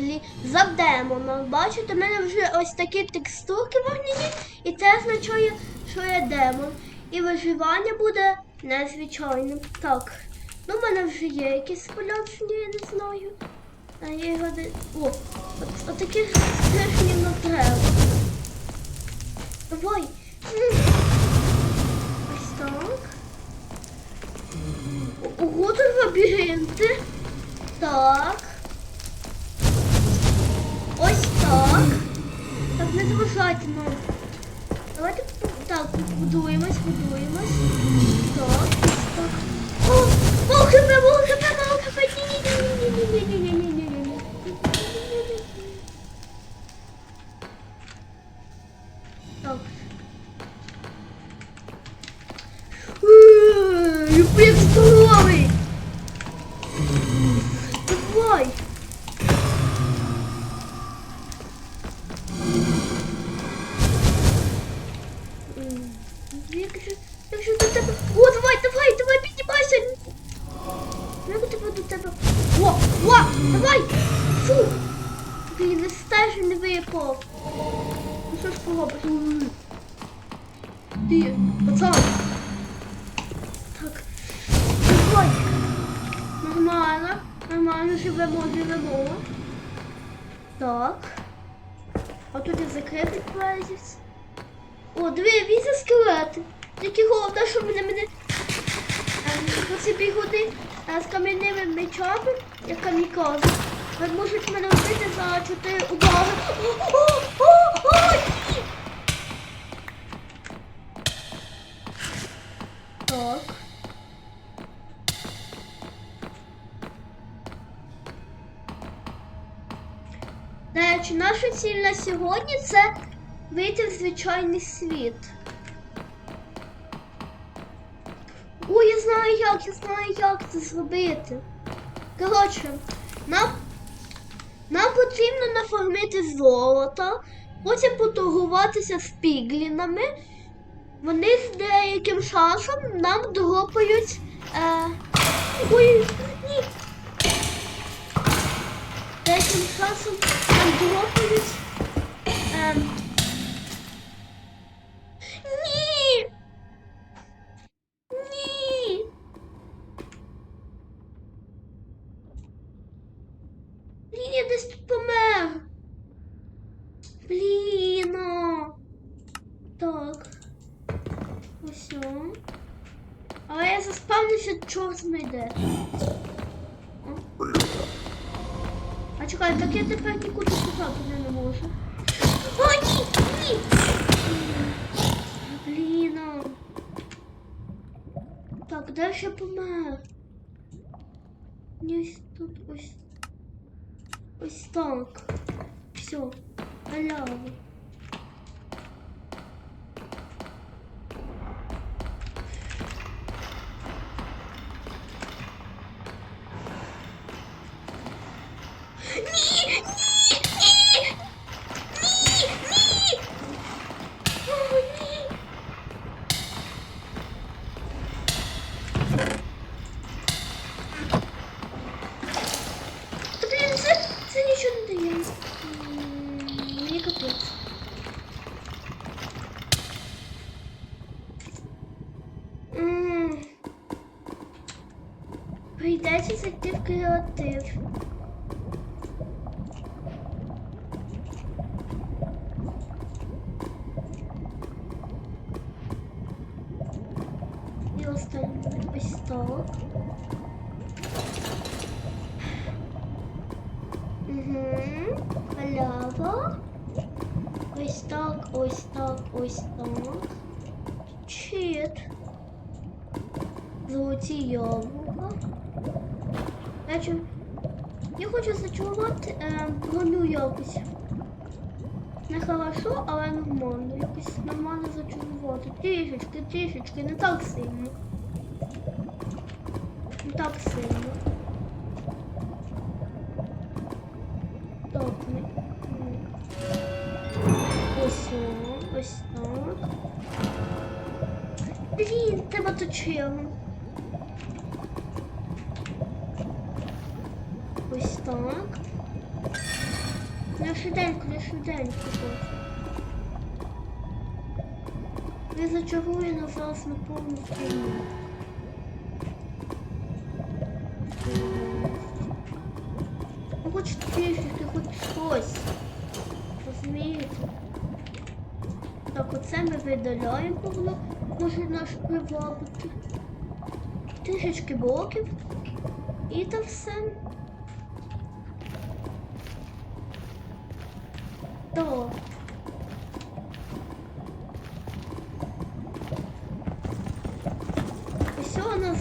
петлі за демоном. Бачите, в мене вже ось такі текстурки вогняні, і це означає, що я демон. І виживання буде незвичайним. Так. Ну в мене вже є якісь сполядження, я не знаю. А я його де... О, от, от таких теж не треба. Ой. Ось так. Ого, тут лабіринти. Так. Ось так. Так, не заважайте нам. Давайте так, будуємось, будуємось. Так, ось так. О, поки ми Нормально, живемо, живемо. Так. А тут я закритий плазіс. О, диви, віза скелети. Тільки головне, що мене мене оці е, з кам'яними мечами, як камікази. Вони можуть мене вбити за чотири удари. О, о, о, наша ціль на сьогодні це вийти в звичайний світ. О, я знаю як, я знаю як це зробити. Коротше, нам, нам потрібно нафармити золото, потім поторгуватися з піглінами. Вони з деяким часом нам дропають. Е... Ой, ні. Деяким часом нам Я помер? Ось тут ось. Ось так. Все. Халява. Прийдеться зайти в креатив. І останнє ось так. Угу. Халява. Ось так, ось так, ось так. Чит. Золоті яблука. Бачу, я хочу зачувати е, броню якось. Не хорошо, але нормально. Якось нормально зачарувати. Трішечки, трішечки, не так сильно. Не так сильно. Так, ми. Ось, о, ось так. Блін, треба точило. Ось так. Швиденько, не швиденько. хочу. Не зачарує нас зараз на повну стіну. Ну хоч трішки, хоч щось. Розумієте? Так, оце ми видаляємо, воно може наш привабити. Трішечки блоків. І то все. Так.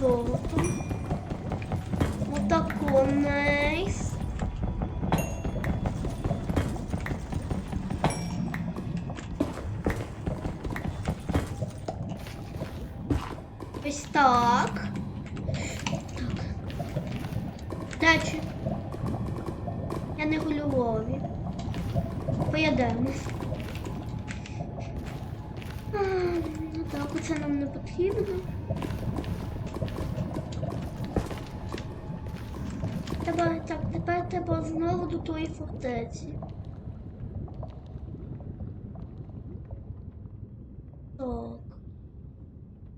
Все на золото. Отако найс. Ось так. Так. Дальше. Я не гульові. Поїдемо. А, Ну так, оце нам не потрібно. Треба, так, тепер треба знову до тої фортеці. Так.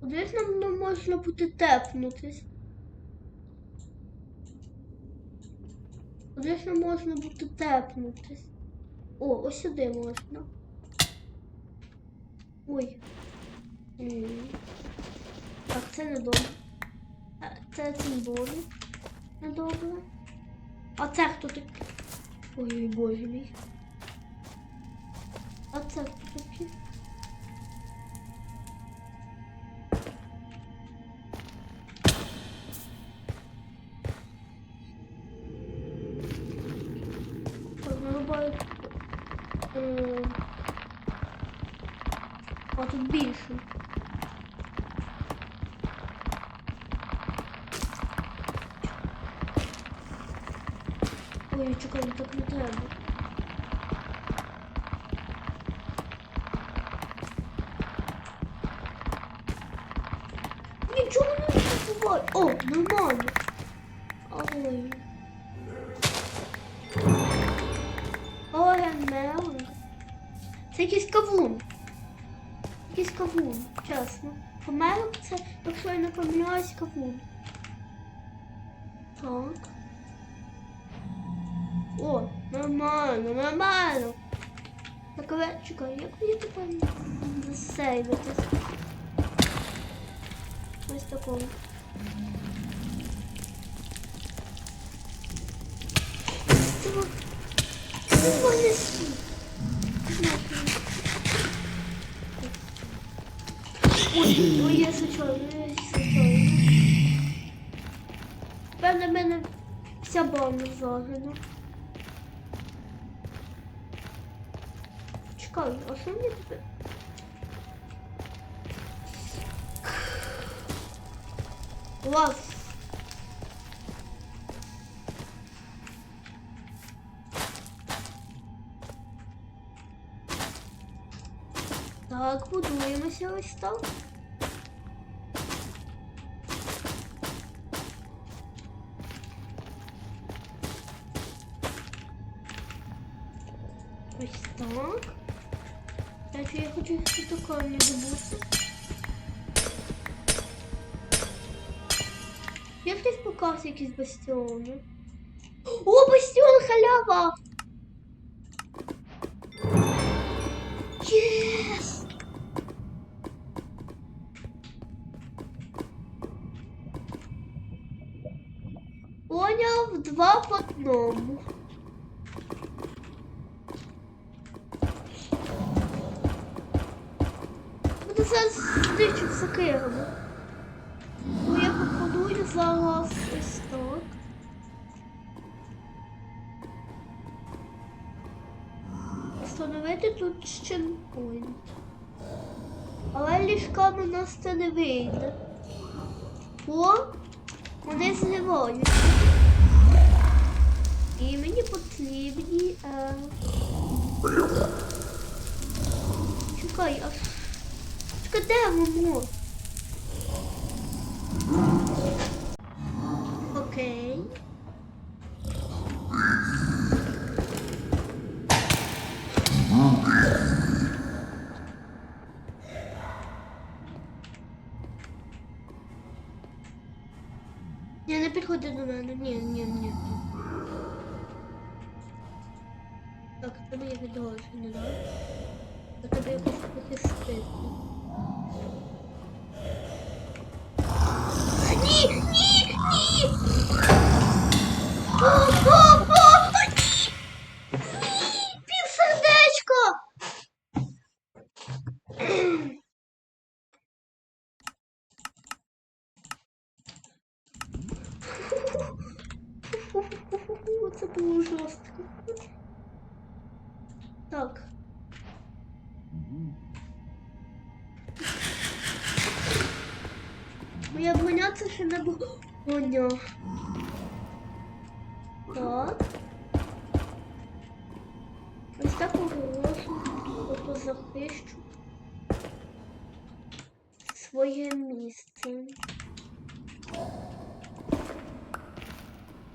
Ж нам можна буде тепнутись? Ж нам можна буде тепнутись? О, ось сюди можна. Ой. М. Так, це не добре. А, Це символи. Не добре. А це хто такий? Ой, боже мій. А це хто такий? Ой, чекай, так не треба. Нічого не буває. О, нормально. Ой. Ой, Мелон. Це якийсь кавун. Якийсь кавун, чесно. Помелок це, якщо я не помиляюсь, кавун. Так. Чекай, як мені тепер засейвитись? Ось такого. Цього. Цього не су. Ой, ой, я случайно, я случайно. Певне, в мене вся банда загинула. Чекай, а що мені тепер? Лав. Так, будуємося ось так. Я хтось показав якісь бастіони. О, бастіон халява! Єс! Поняв два по одному. Буду зараз зустрічу з сокирами. Тут ще point. Але ліжками нас це не вийде. Бо вони зливаються. І мені потрібні. Е... Чекай, а Чекай, де воно? tego. Tak. To. Jest tak po prostu zapieszczu swoje miejsce.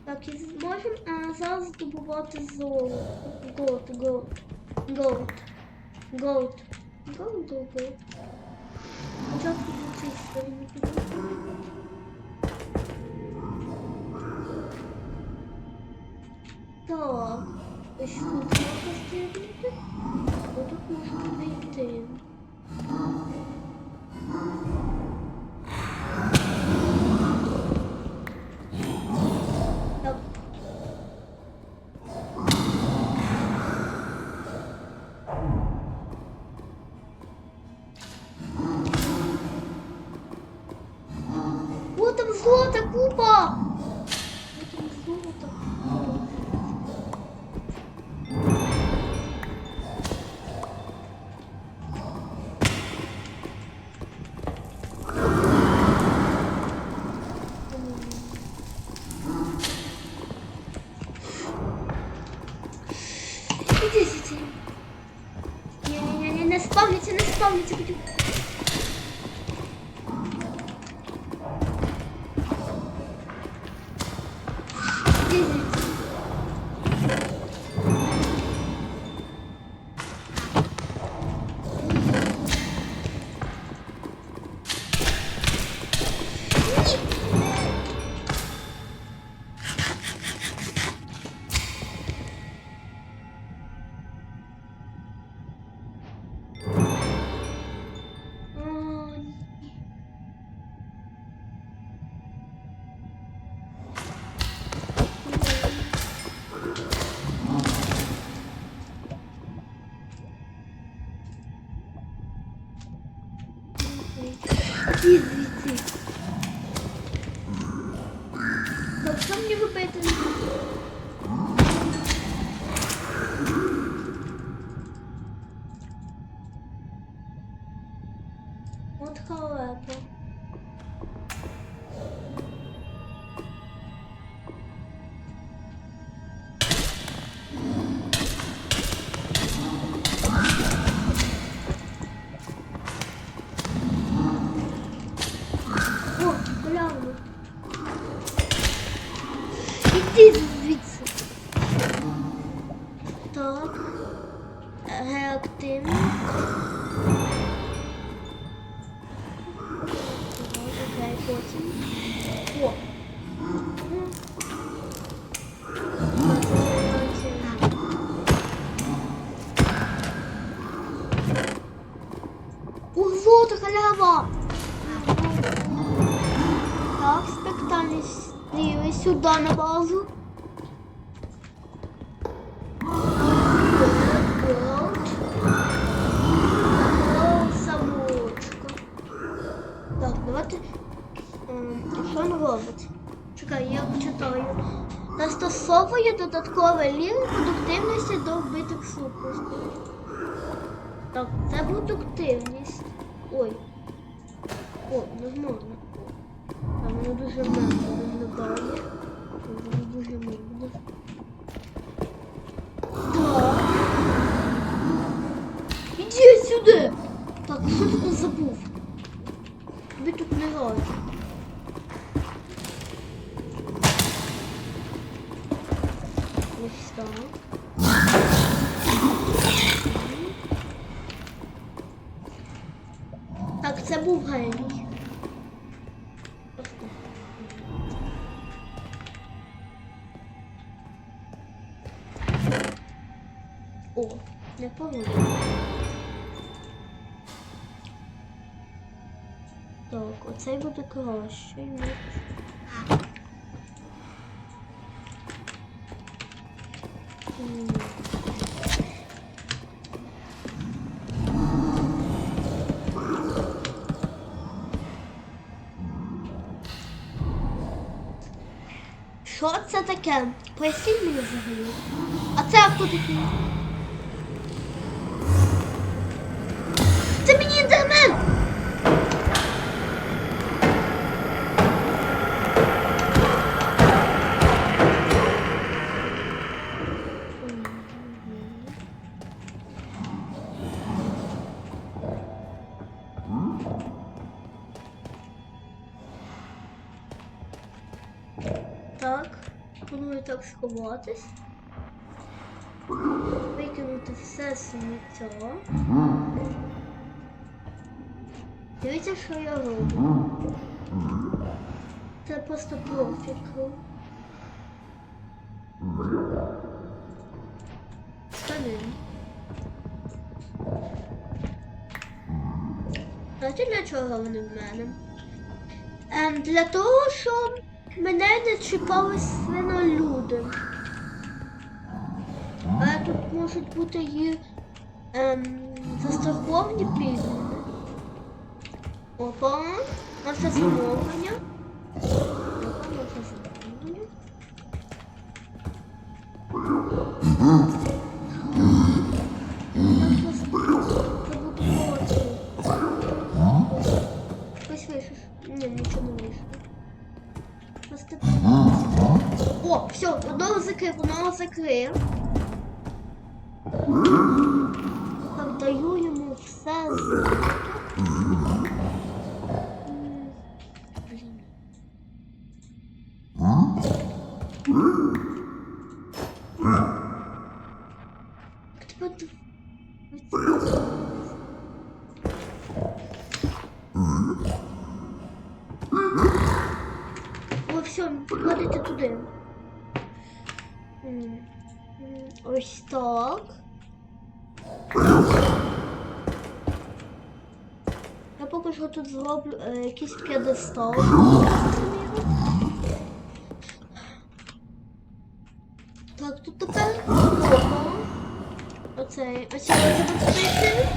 Tak jest Bożym, a zaraz zdobywate złoto. Gold, gold, gold, gold, goldowy. Rzadko wrócę z swoimi стороні піду. Так, ось тут можна стрибнути, а さんめちゃくちゃ。Сюди на базу. Так, давайте. ем, Що він робить? Чекай, я почитаю. Застосовує додаткове ліве продуктивності до вбитих супустів. Так, це продуктивність. Ой. О, не можна. Дуже мало виглядає. Воно дуже мало. Так. Іди сюди! Так, що ти тут забув? Тобі тут не раді. Непогано. Так, оцей буде М. Що це таке? Поясніть мені взагалі. А це хто такий? Сховатись. Викинути все сміття. Дивіться, що я роблю. Це просто профік. Штани. Знаєте, для чого вони в мене? Ем, для того, щоб мене не чіпали свинолюди. А тут можуть бути і ем, застраховані пігмени. Опа, наше замовлення. Опа, наше замовлення. Ось вийшов. Ні, нічого не вийшло. Просто... О, все, одного закрив, одного закрив. Даю йому все золото. Я поки що тут зроблю е, якийсь п'єдестал. Так, тут тепер опа. Оцей, оцей запустити.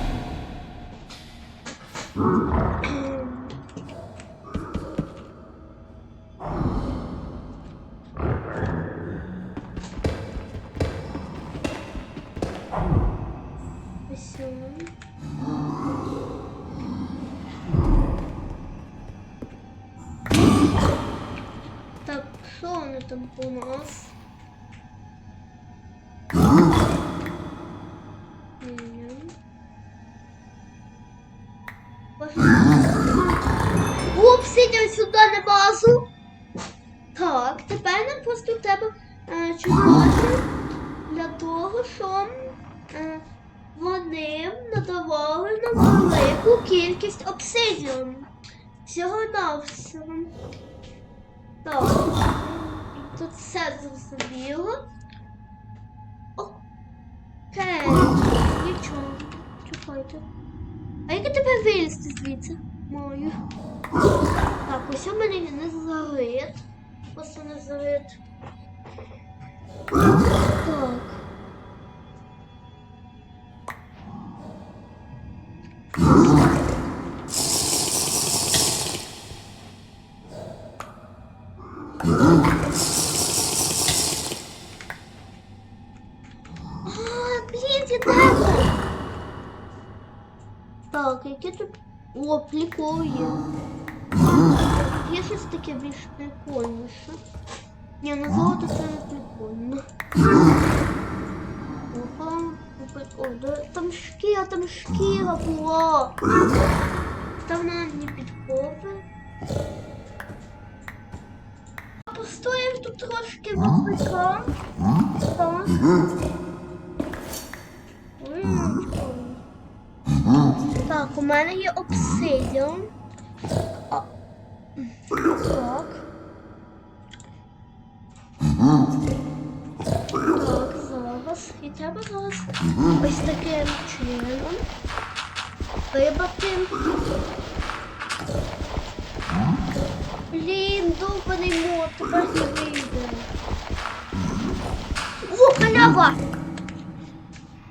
Велику кількість обсидіану. Всього навсього. Так. Тут все зрозуміло. Окей. Нічого. Чекайте. А як я тепер вилізти звідси? Маю. Так, ось у мене є незарит. Просто незарит. Так. Прикол є. Щось таке більш прикольніше. Ні, на золото це не прикольно. Опа, о, да, там шкіра, там шкіра була. Там вона не підкопи. Постоїв тут трошки випика. Так. Ой. Так, у мене є обсидіан. А, Так. Так, зараз. І треба зараз ось таким чином вибрати. Блін, довбаний мод, тепер не вийде. О, халява!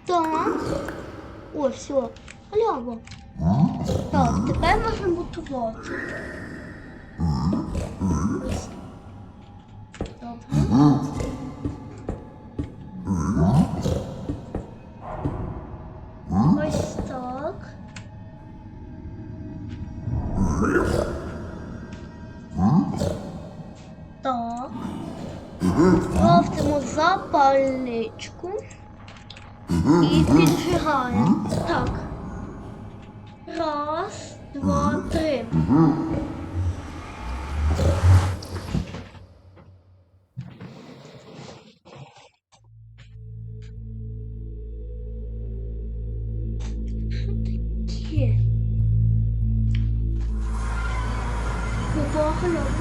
Так. О, все. Халява. Так, тепер можна готувати. Ось. Так. Так. Крафтимо запальничку і піджигаємо. Так. Ого,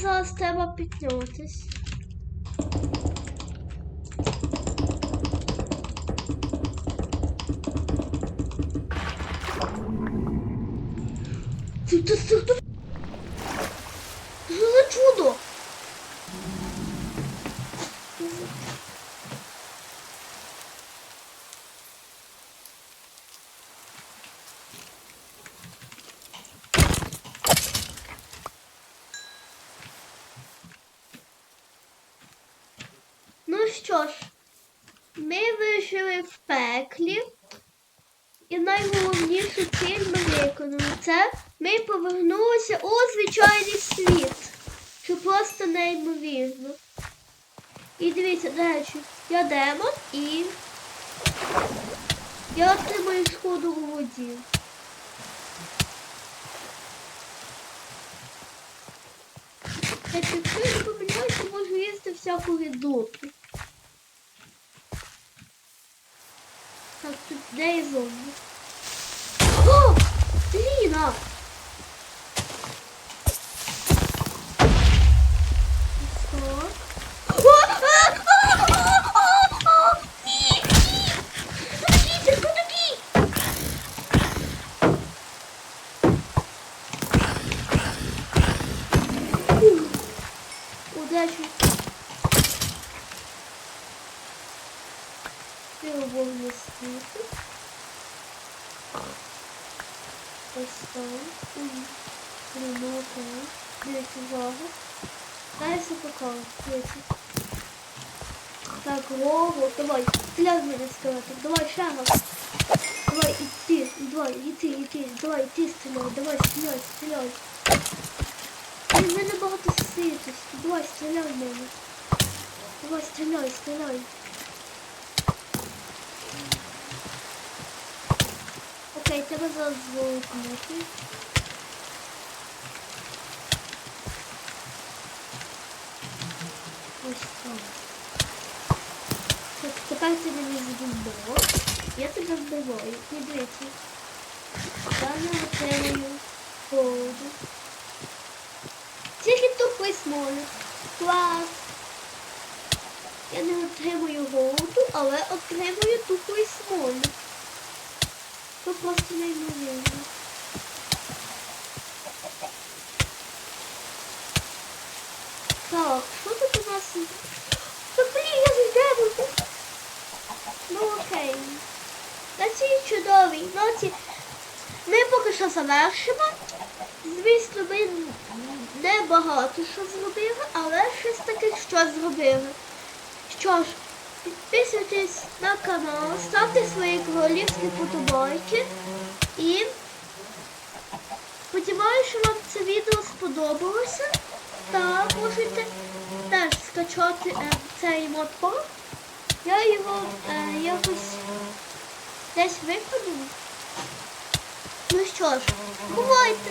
Мені зараз треба піднятись. Це, це, це, хто? Що за чудо? Ну що ж, ми вижили в пеклі. І найголовнішу ціль ми виконали. Це ми повернулися у звичайний світ. Що просто неймовірно. І дивіться, до речі, я демон і я отримую сходу у воді. Якщо я можу їсти всяку відлупу. Так, тут де і зомбі? О! Ліна! Так. О! А! А! А! А! А! Ні! Ні! Хто такий? Ти хто такий? Ух. Удачі. Треугольный свет. Ось там. Прямо там. Дивіться, увагу. Далі покажу. Дивіться. Так, Вову, давай. В мене скелетик. Давай, раз. Давай, іти, давай, іти, іти. Давай, іти стріляй. Давай, стріляй, стріляй. Ой, в мене багато світості. Давай, стріляй мене. Давай, стріляй, стріляй. Окей, тебе зараз звукнути. Ось так. Ти мені збивав. Я тебе вбиваю. І дивіться. Я не отримую холоду. Тільки тупий смолик. Клас. Я не отримую голоду, але отримую тупу і смолю. Це просто неймовірно. Так, що тут у нас? Та блін, я зайдемо. Ну окей. На цій чудовій ноті ми поки що завершимо. Звісно, ми не багато що зробили, але щось таке що зробили. Що ж, підписуйтесь на канал, ставте свої королівські подобайки і сподіваюся, що вам це відео сподобалося. Та можете теж скачати е, цей модпак. Я його е, якось Десь випаду. Ну що ж, бувайте!